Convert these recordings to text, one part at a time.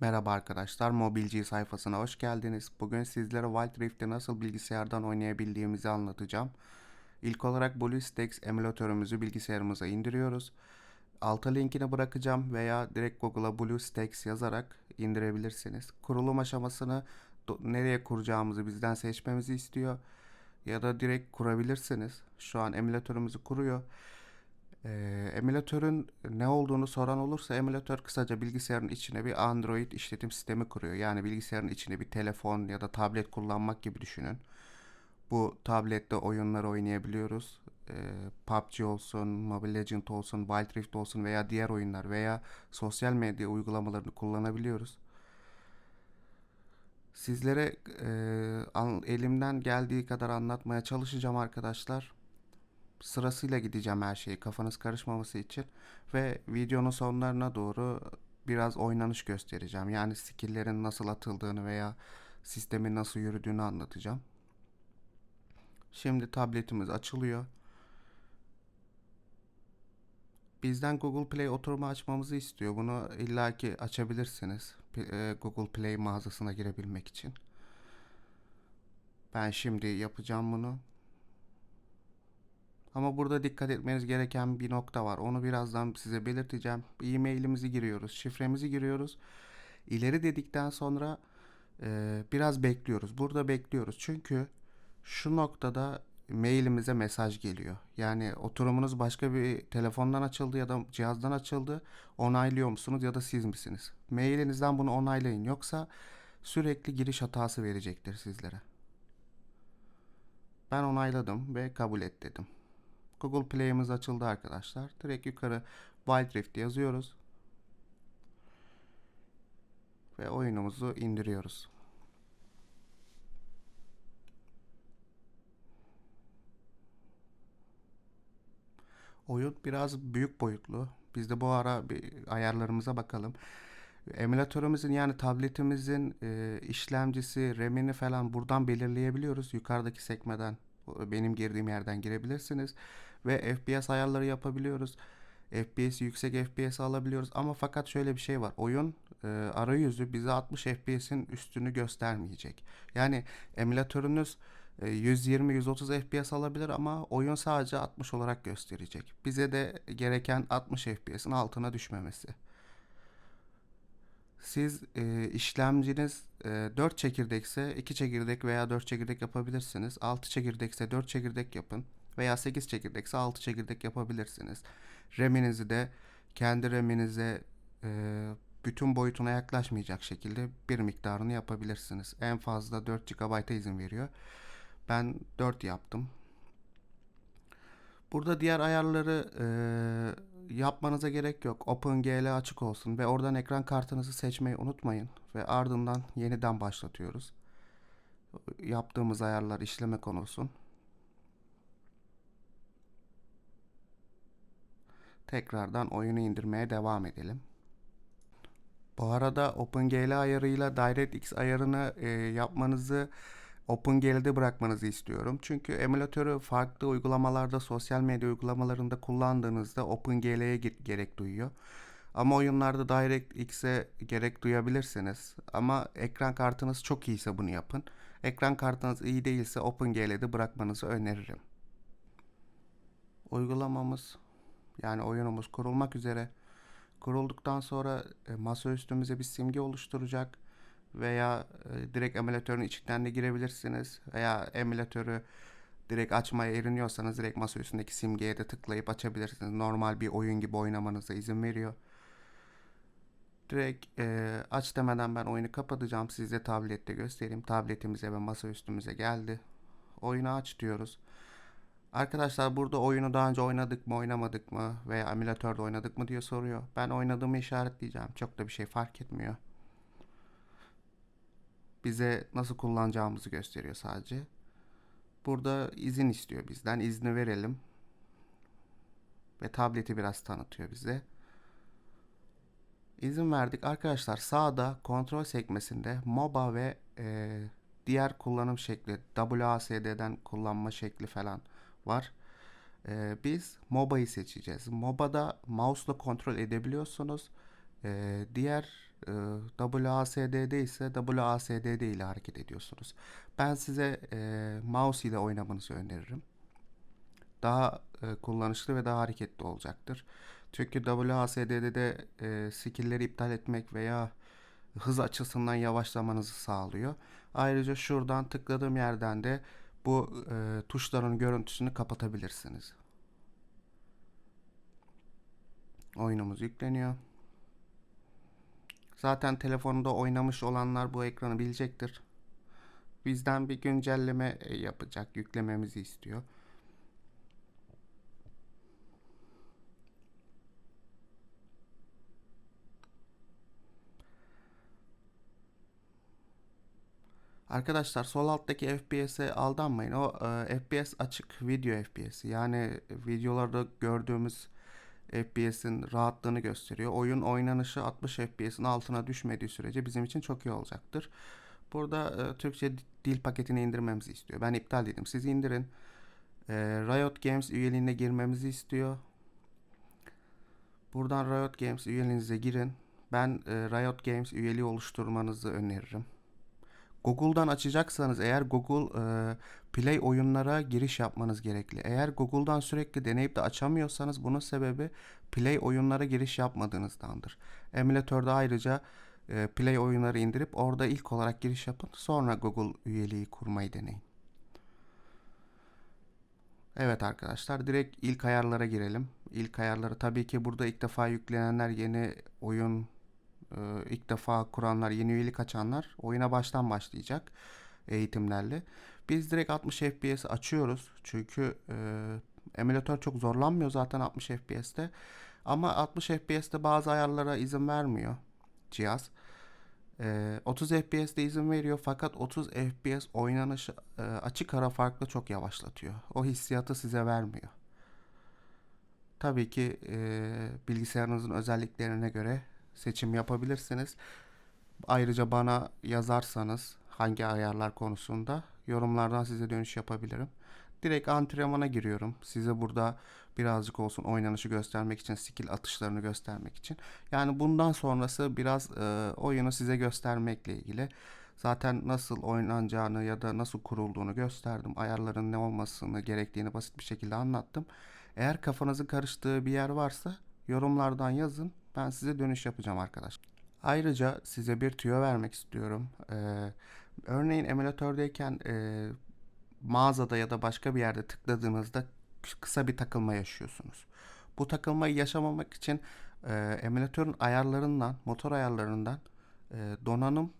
Merhaba arkadaşlar, Mobilci sayfasına hoş geldiniz. Bugün sizlere Wild Rift'i nasıl bilgisayardan oynayabildiğimizi anlatacağım. İlk olarak BlueStacks emülatörümüzü bilgisayarımıza indiriyoruz. Alta linkini bırakacağım veya direkt Google'a BlueStacks yazarak indirebilirsiniz. Kurulum aşamasını nereye kuracağımızı bizden seçmemizi istiyor. Ya da direkt kurabilirsiniz. Şu an emülatörümüzü kuruyor. Ee, emülatörün ne olduğunu soran olursa emülatör kısaca bilgisayarın içine bir Android işletim sistemi kuruyor. Yani bilgisayarın içine bir telefon ya da tablet kullanmak gibi düşünün. Bu tablette oyunlar oynayabiliyoruz. Ee, PUBG olsun, Mobile Legend olsun, Wild Rift olsun veya diğer oyunlar veya sosyal medya uygulamalarını kullanabiliyoruz. Sizlere e, elimden geldiği kadar anlatmaya çalışacağım arkadaşlar sırasıyla gideceğim her şeyi kafanız karışmaması için ve videonun sonlarına doğru biraz oynanış göstereceğim. Yani skill'lerin nasıl atıldığını veya sistemin nasıl yürüdüğünü anlatacağım. Şimdi tabletimiz açılıyor. Bizden Google Play oturma açmamızı istiyor. Bunu illaki açabilirsiniz. E, Google Play mağazasına girebilmek için. Ben şimdi yapacağım bunu. Ama burada dikkat etmeniz gereken bir nokta var. Onu birazdan size belirteceğim. E-mailimizi giriyoruz, şifremizi giriyoruz. İleri dedikten sonra e, biraz bekliyoruz. Burada bekliyoruz. Çünkü şu noktada mailimize mesaj geliyor. Yani oturumunuz başka bir telefondan açıldı ya da cihazdan açıldı. Onaylıyor musunuz ya da siz misiniz? Mailinizden bunu onaylayın. Yoksa sürekli giriş hatası verecektir sizlere. Ben onayladım ve kabul et dedim. Google Play'imiz açıldı arkadaşlar. Direkt yukarı Wild Rift yazıyoruz. Ve oyunumuzu indiriyoruz. Oyun biraz büyük boyutlu. Biz de bu ara bir ayarlarımıza bakalım. Emülatörümüzün yani tabletimizin e, işlemcisi, RAM'ini falan buradan belirleyebiliyoruz. Yukarıdaki sekmeden benim girdiğim yerden girebilirsiniz. Ve FPS ayarları yapabiliyoruz. FPS yüksek FPS alabiliyoruz ama fakat şöyle bir şey var. Oyun e, arayüzü bize 60 FPS'in üstünü göstermeyecek. Yani emülatörünüz e, 120-130 FPS alabilir ama oyun sadece 60 olarak gösterecek. Bize de gereken 60 FPS'in altına düşmemesi. Siz e, işlemciniz e, 4 çekirdekse 2 çekirdek veya 4 çekirdek yapabilirsiniz. 6 çekirdekse 4 çekirdek yapın. Veya 8 çekirdekse 6 çekirdek yapabilirsiniz. RAM'inizi de kendi RAM'inize e, bütün boyutuna yaklaşmayacak şekilde bir miktarını yapabilirsiniz. En fazla 4 GB'a izin veriyor. Ben 4 yaptım. Burada diğer ayarları e, yapmanıza gerek yok. OpenGL açık olsun ve oradan ekran kartınızı seçmeyi unutmayın. Ve ardından yeniden başlatıyoruz. Yaptığımız ayarlar işleme konulsun. Tekrardan oyunu indirmeye devam edelim. Bu arada OpenGL ayarıyla DirectX ayarını e, yapmanızı OpenGL'de bırakmanızı istiyorum. Çünkü emülatörü farklı uygulamalarda, sosyal medya uygulamalarında kullandığınızda OpenGL'ye gerek duyuyor. Ama oyunlarda DirectX'e gerek duyabilirsiniz. Ama ekran kartınız çok iyiyse bunu yapın. Ekran kartınız iyi değilse OpenGL'de bırakmanızı öneririm. Uygulamamız yani oyunumuz kurulmak üzere. Kurulduktan sonra e, masa üstümüze bir simge oluşturacak veya e, direkt emülatörün içinden de girebilirsiniz veya emülatörü direkt açmaya eriniyorsanız direkt masa üstündeki simgeye de tıklayıp açabilirsiniz. Normal bir oyun gibi oynamanıza izin veriyor. Direkt e, aç demeden ben oyunu kapatacağım. Size tablette göstereyim. Tabletimize ve masa üstümüze geldi. Oyunu aç diyoruz. Arkadaşlar burada oyunu daha önce oynadık mı oynamadık mı veya emülatörde oynadık mı diye soruyor. Ben oynadığımı işaretleyeceğim. Çok da bir şey fark etmiyor. Bize nasıl kullanacağımızı gösteriyor sadece. Burada izin istiyor bizden. İzni verelim. Ve tableti biraz tanıtıyor bize. İzin verdik. Arkadaşlar sağda kontrol sekmesinde MOBA ve e, diğer kullanım şekli WASD'den kullanma şekli falan var. E, biz MOBA'yı seçeceğiz. MOBA'da mouse'la kontrol edebiliyorsunuz. E, diğer e, WASD'de ise WASD'de ile hareket ediyorsunuz. Ben size e, mouse ile oynamanızı öneririm. Daha e, kullanışlı ve daha hareketli olacaktır. Çünkü WASD'de de e, skill'leri iptal etmek veya hız açısından yavaşlamanızı sağlıyor. Ayrıca şuradan tıkladığım yerden de bu e, tuşların görüntüsünü kapatabilirsiniz. Oyunumuz yükleniyor. Zaten telefonunda oynamış olanlar bu ekranı bilecektir. Bizden bir güncelleme e, yapacak, yüklememizi istiyor. Arkadaşlar sol alttaki FPS'e aldanmayın. O e, FPS açık video FPS. Yani videolarda gördüğümüz FPS'in rahatlığını gösteriyor. Oyun oynanışı 60 FPS'in altına düşmediği sürece bizim için çok iyi olacaktır. Burada e, Türkçe dil paketini indirmemizi istiyor. Ben iptal dedim. Siz indirin. E, Riot Games üyeliğine girmemizi istiyor. Buradan Riot Games üyeliğinize girin. Ben e, Riot Games üyeliği oluşturmanızı öneririm. Google'dan açacaksanız eğer Google e, Play oyunlara giriş yapmanız gerekli. Eğer Google'dan sürekli deneyip de açamıyorsanız bunun sebebi Play oyunlara giriş yapmadığınızdandır. Emülatörde ayrıca e, Play oyunları indirip orada ilk olarak giriş yapın. Sonra Google üyeliği kurmayı deneyin. Evet arkadaşlar direkt ilk ayarlara girelim. İlk ayarları tabii ki burada ilk defa yüklenenler yeni oyun ilk defa kuranlar, yeni üyelik açanlar oyuna baştan başlayacak eğitimlerle. Biz direkt 60 FPS açıyoruz. Çünkü e, emülatör çok zorlanmıyor zaten 60 FPS'te. Ama 60 FPS'te bazı ayarlara izin vermiyor cihaz. E, 30 FPS'de izin veriyor fakat 30 FPS oynanışı e, açık ara farklı çok yavaşlatıyor. O hissiyatı size vermiyor. Tabii ki e, bilgisayarınızın özelliklerine göre seçim yapabilirsiniz. Ayrıca bana yazarsanız hangi ayarlar konusunda yorumlardan size dönüş yapabilirim. Direkt antrenmana giriyorum. Size burada birazcık olsun oynanışı göstermek için, skill atışlarını göstermek için. Yani bundan sonrası biraz e, oyunu size göstermekle ilgili. Zaten nasıl oynanacağını ya da nasıl kurulduğunu gösterdim. Ayarların ne olmasını gerektiğini basit bir şekilde anlattım. Eğer kafanızın karıştığı bir yer varsa yorumlardan yazın. Ben size dönüş yapacağım arkadaşlar. Ayrıca size bir tüyo vermek istiyorum. Ee, örneğin emülatördeyken e, mağazada ya da başka bir yerde tıkladığınızda kısa bir takılma yaşıyorsunuz. Bu takılmayı yaşamamak için e, emülatörün ayarlarından, motor ayarlarından e, donanım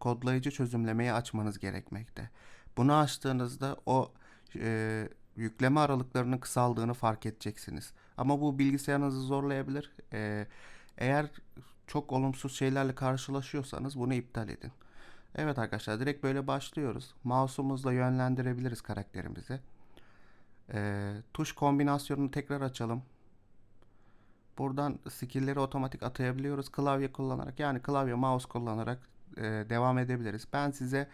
kodlayıcı çözümlemeyi açmanız gerekmekte. Bunu açtığınızda o e, yükleme aralıklarının kısaldığını fark edeceksiniz. Ama bu bilgisayarınızı zorlayabilir. E, eğer çok olumsuz şeylerle karşılaşıyorsanız bunu iptal edin. Evet arkadaşlar direkt böyle başlıyoruz. Mouse'umuzla yönlendirebiliriz karakterimizi. E, tuş kombinasyonunu tekrar açalım. Buradan skill'leri otomatik atayabiliyoruz klavye kullanarak. Yani klavye mouse kullanarak e, devam edebiliriz. Ben size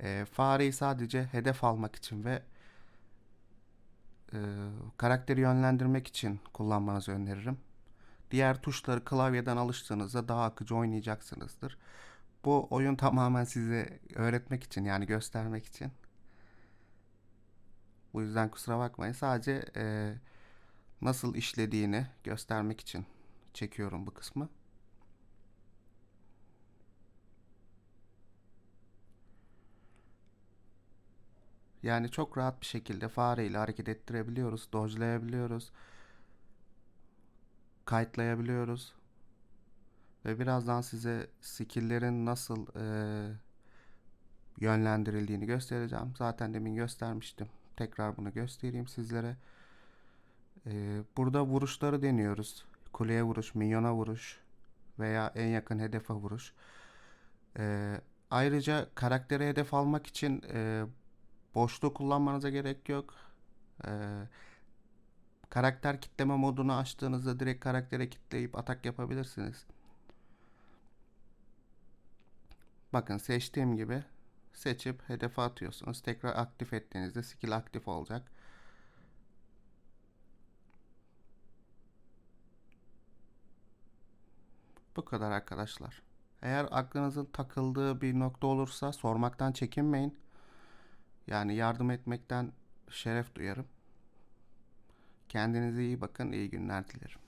e, fareyi sadece hedef almak için ve e, karakteri yönlendirmek için kullanmanızı öneririm. Diğer tuşları klavyeden alıştığınızda daha akıcı oynayacaksınızdır. Bu oyun tamamen size öğretmek için yani göstermek için. Bu yüzden kusura bakmayın. Sadece e, nasıl işlediğini göstermek için çekiyorum bu kısmı. Yani çok rahat bir şekilde fareyle hareket ettirebiliyoruz, dodge'layabiliyoruz, kayıtlayabiliyoruz. Ve birazdan size skill'lerin nasıl e, yönlendirildiğini göstereceğim. Zaten demin göstermiştim. Tekrar bunu göstereyim sizlere. E, burada vuruşları deniyoruz. Kuleye vuruş, minyona vuruş veya en yakın hedefe vuruş. E, ayrıca karaktere hedef almak için e, boşluğu kullanmanıza gerek yok. Ee, karakter kitleme modunu açtığınızda direkt karaktere kitleyip atak yapabilirsiniz. Bakın seçtiğim gibi seçip hedefe atıyorsunuz. Tekrar aktif ettiğinizde skill aktif olacak. Bu kadar arkadaşlar. Eğer aklınızın takıldığı bir nokta olursa sormaktan çekinmeyin. Yani yardım etmekten şeref duyarım. Kendinize iyi bakın, iyi günler dilerim.